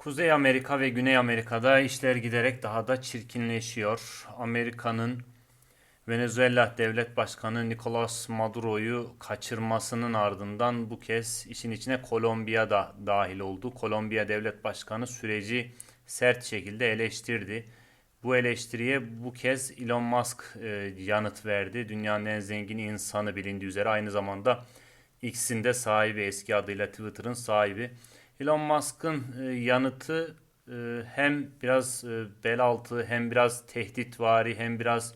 Kuzey Amerika ve Güney Amerika'da işler giderek daha da çirkinleşiyor. Amerika'nın Venezuela Devlet Başkanı Nicolas Maduro'yu kaçırmasının ardından bu kez işin içine Kolombiya da dahil oldu. Kolombiya Devlet Başkanı süreci sert şekilde eleştirdi. Bu eleştiriye bu kez Elon Musk e, yanıt verdi. Dünyanın en zengin insanı bilindiği üzere aynı zamanda X'in de sahibi eski adıyla Twitter'ın sahibi. Elon Musk'ın e, yanıtı e, hem biraz e, bel altı hem biraz tehditvari hem biraz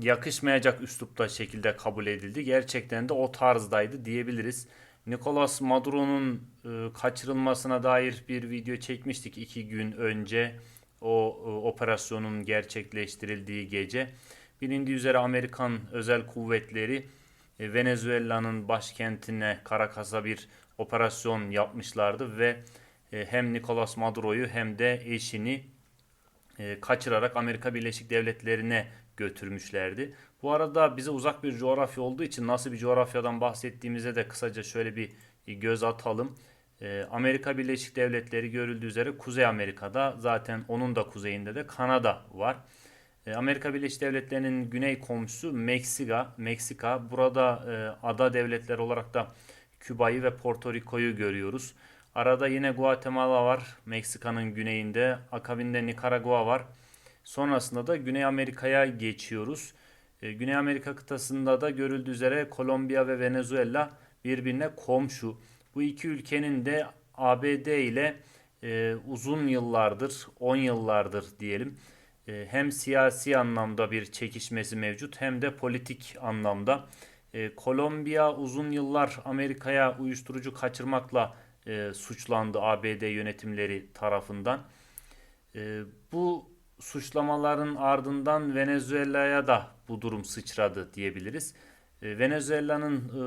yakışmayacak üslupta şekilde kabul edildi. Gerçekten de o tarzdaydı diyebiliriz. Nicolas Maduro'nun kaçırılmasına dair bir video çekmiştik iki gün önce. O operasyonun gerçekleştirildiği gece. Bilindiği üzere Amerikan özel kuvvetleri Venezuela'nın başkentine Caracas'a bir operasyon yapmışlardı ve e, hem Nicolas Maduro'yu hem de eşini e, kaçırarak Amerika Birleşik Devletleri'ne götürmüşlerdi. Bu arada bize uzak bir coğrafya olduğu için nasıl bir coğrafyadan bahsettiğimize de kısaca şöyle bir göz atalım. E, Amerika Birleşik Devletleri görüldüğü üzere Kuzey Amerika'da zaten onun da kuzeyinde de Kanada var. E, Amerika Birleşik Devletleri'nin güney komşusu Meksika. Meksika burada e, ada devletler olarak da Küba'yı ve Porto Rico'yu görüyoruz. Arada yine Guatemala var. Meksika'nın güneyinde. Akabinde Nikaragua var. Sonrasında da Güney Amerika'ya geçiyoruz. E, Güney Amerika kıtasında da görüldüğü üzere Kolombiya ve Venezuela birbirine komşu. Bu iki ülkenin de ABD ile e, uzun yıllardır, 10 yıllardır diyelim, e, hem siyasi anlamda bir çekişmesi mevcut hem de politik anlamda. E, Kolombiya uzun yıllar Amerika'ya uyuşturucu kaçırmakla e, suçlandı ABD yönetimleri tarafından. E, bu suçlamaların ardından Venezuela'ya da bu durum sıçradı diyebiliriz. E, Venezuela'nın e,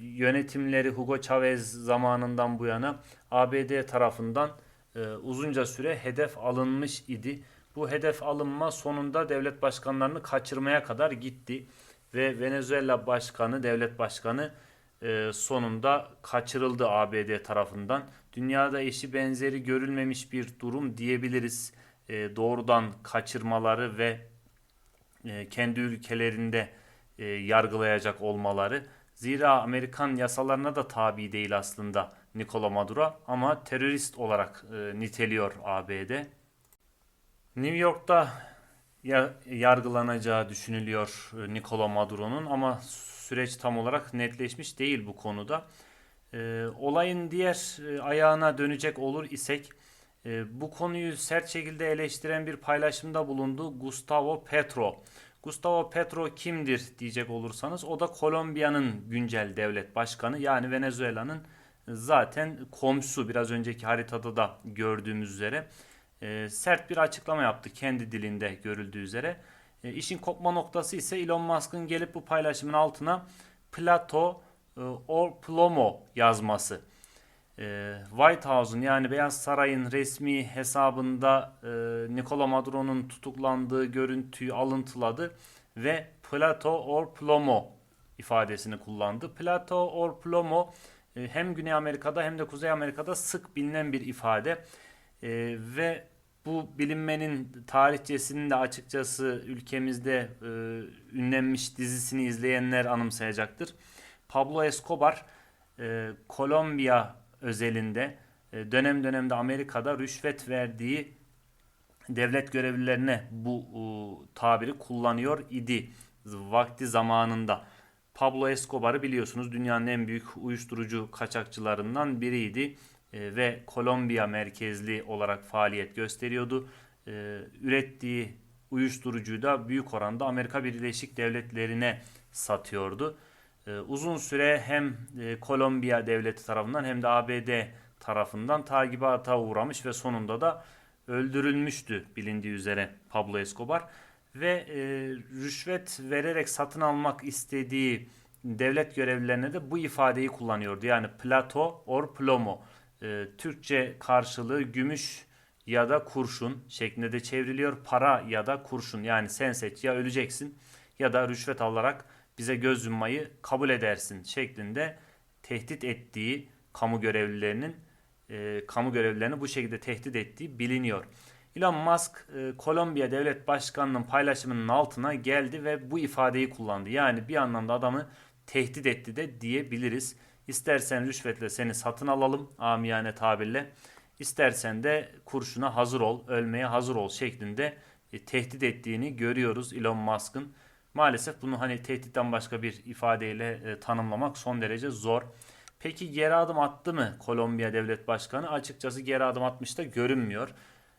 yönetimleri Hugo Chavez zamanından bu yana ABD tarafından e, uzunca süre hedef alınmış idi. Bu hedef alınma sonunda devlet başkanlarını kaçırmaya kadar gitti ve Venezuela başkanı, devlet başkanı e, sonunda kaçırıldı ABD tarafından. Dünyada eşi benzeri görülmemiş bir durum diyebiliriz. E, doğrudan kaçırmaları ve e, kendi ülkelerinde e, yargılayacak olmaları. Zira Amerikan yasalarına da tabi değil aslında Nikola Maduro ama terörist olarak e, niteliyor ABD. New York'ta yargılanacağı düşünülüyor e, Nikola Maduro'nun ama süreç tam olarak netleşmiş değil bu konuda. E, olayın diğer e, ayağına dönecek olur isek bu konuyu sert şekilde eleştiren bir paylaşımda bulundu Gustavo Petro. Gustavo Petro kimdir diyecek olursanız o da Kolombiya'nın güncel devlet başkanı yani Venezuela'nın zaten komşusu biraz önceki haritada da gördüğümüz üzere e, sert bir açıklama yaptı kendi dilinde görüldüğü üzere. E, işin kopma noktası ise Elon Musk'ın gelip bu paylaşımın altına Plato e, or Plomo yazması. E, White House'un yani Beyaz Saray'ın resmi hesabında e, Nicola Maduro'nun tutuklandığı görüntüyü alıntıladı ve Plato or Plomo ifadesini kullandı. Plato or Plomo e, hem Güney Amerika'da hem de Kuzey Amerika'da sık bilinen bir ifade e, ve bu bilinmenin tarihçesini de açıkçası ülkemizde e, ünlenmiş dizisini izleyenler anımsayacaktır. Pablo Escobar e, Kolombiya özelinde e, dönem dönemde Amerika'da rüşvet verdiği devlet görevlilerine bu e, tabiri kullanıyor idi vakti zamanında. Pablo Escobar'ı biliyorsunuz dünyanın en büyük uyuşturucu kaçakçılarından biriydi e, ve Kolombiya merkezli olarak faaliyet gösteriyordu. E, ürettiği uyuşturucuyu da büyük oranda Amerika Birleşik Devletleri'ne satıyordu. E, uzun süre hem Kolombiya devleti tarafından hem de ABD tarafından takibata uğramış ve sonunda da öldürülmüştü bilindiği üzere Pablo Escobar ve e, rüşvet vererek satın almak istediği devlet görevlilerine de bu ifadeyi kullanıyordu. Yani plato or plomo e, Türkçe karşılığı gümüş ya da kurşun şeklinde de çevriliyor. Para ya da kurşun yani sen seç ya öleceksin ya da rüşvet alarak bize göz yummayı kabul edersin şeklinde tehdit ettiği kamu görevlilerinin e, kamu görevlilerini bu şekilde tehdit ettiği biliniyor. Elon Musk e, Kolombiya Devlet Başkanı'nın paylaşımının altına geldi ve bu ifadeyi kullandı. Yani bir anlamda adamı tehdit etti de diyebiliriz. İstersen rüşvetle seni satın alalım amiyane tabirle. İstersen de kurşuna hazır ol, ölmeye hazır ol şeklinde e, tehdit ettiğini görüyoruz Elon Musk'ın. Maalesef bunu hani tehditten başka bir ifadeyle e, tanımlamak son derece zor. Peki geri adım attı mı Kolombiya Devlet Başkanı? Açıkçası geri adım atmış da görünmüyor.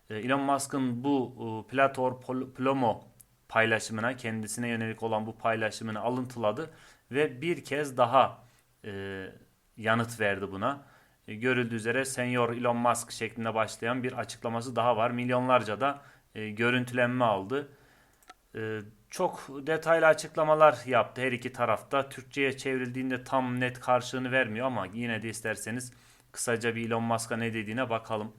E, Elon Musk'ın bu e, Plator Plomo paylaşımına, kendisine yönelik olan bu paylaşımını alıntıladı ve bir kez daha e, yanıt verdi buna. E, görüldüğü üzere Senyor Elon Musk şeklinde başlayan bir açıklaması daha var. Milyonlarca da e, görüntülenme aldı. E, çok detaylı açıklamalar yaptı her iki tarafta. Türkçe'ye çevrildiğinde tam net karşılığını vermiyor ama yine de isterseniz kısaca bir Elon Musk'a ne dediğine bakalım.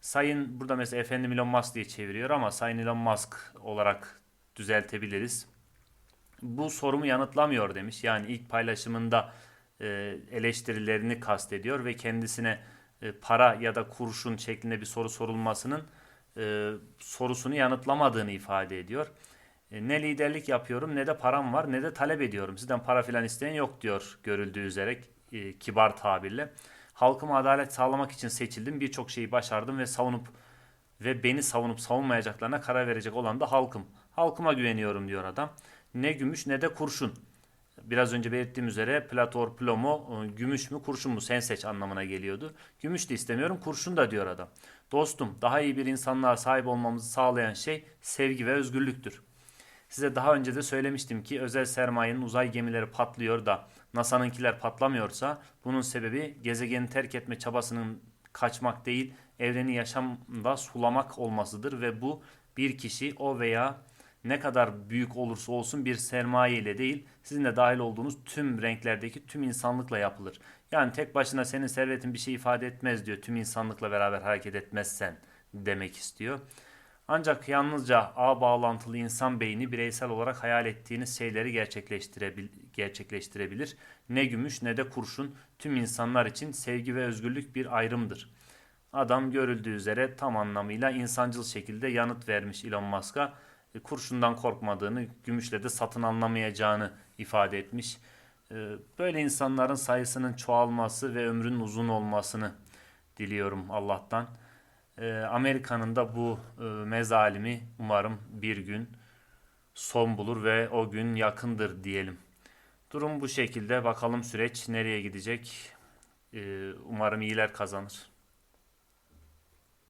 Sayın burada mesela efendim Elon Musk diye çeviriyor ama Sayın Elon Musk olarak düzeltebiliriz. Bu sorumu yanıtlamıyor demiş. Yani ilk paylaşımında eleştirilerini kastediyor ve kendisine e, para ya da kurşun şeklinde bir soru sorulmasının e, sorusunu yanıtlamadığını ifade ediyor. E, ne liderlik yapıyorum ne de param var ne de talep ediyorum. Sizden para filan isteyen yok diyor görüldüğü üzere e, kibar tabirle. Halkıma adalet sağlamak için seçildim. Birçok şeyi başardım ve savunup ve beni savunup savunmayacaklarına karar verecek olan da halkım. Halkıma güveniyorum diyor adam. Ne gümüş ne de kurşun. Biraz önce belirttiğim üzere Plator Plomo e, gümüş mü kurşun mu sen seç anlamına geliyordu. Gümüş de istemiyorum kurşun da diyor adam. Dostum daha iyi bir insanlığa sahip olmamızı sağlayan şey sevgi ve özgürlüktür. Size daha önce de söylemiştim ki özel sermayenin uzay gemileri patlıyor da NASA'nınkiler patlamıyorsa bunun sebebi gezegeni terk etme çabasının kaçmak değil, evreni yaşamda sulamak olmasıdır ve bu bir kişi o veya ne kadar büyük olursa olsun bir sermaye ile değil, sizin de dahil olduğunuz tüm renklerdeki tüm insanlıkla yapılır. Yani tek başına senin servetin bir şey ifade etmez diyor. Tüm insanlıkla beraber hareket etmezsen demek istiyor. Ancak yalnızca ağ bağlantılı insan beyni bireysel olarak hayal ettiğiniz şeyleri gerçekleştirebil gerçekleştirebilir. Ne gümüş ne de kurşun tüm insanlar için sevgi ve özgürlük bir ayrımdır. Adam görüldüğü üzere tam anlamıyla insancıl şekilde yanıt vermiş Elon Musk'a. E, Kurşundan korkmadığını, gümüşle de satın anlamayacağını ifade etmiş. E, Böyle insanların sayısının çoğalması ve ömrünün uzun olmasını diliyorum Allah'tan. Ee, Amerika'nın da bu e, mezalimi umarım bir gün son bulur ve o gün yakındır diyelim. Durum bu şekilde. Bakalım süreç nereye gidecek. Umarım iyiler kazanır.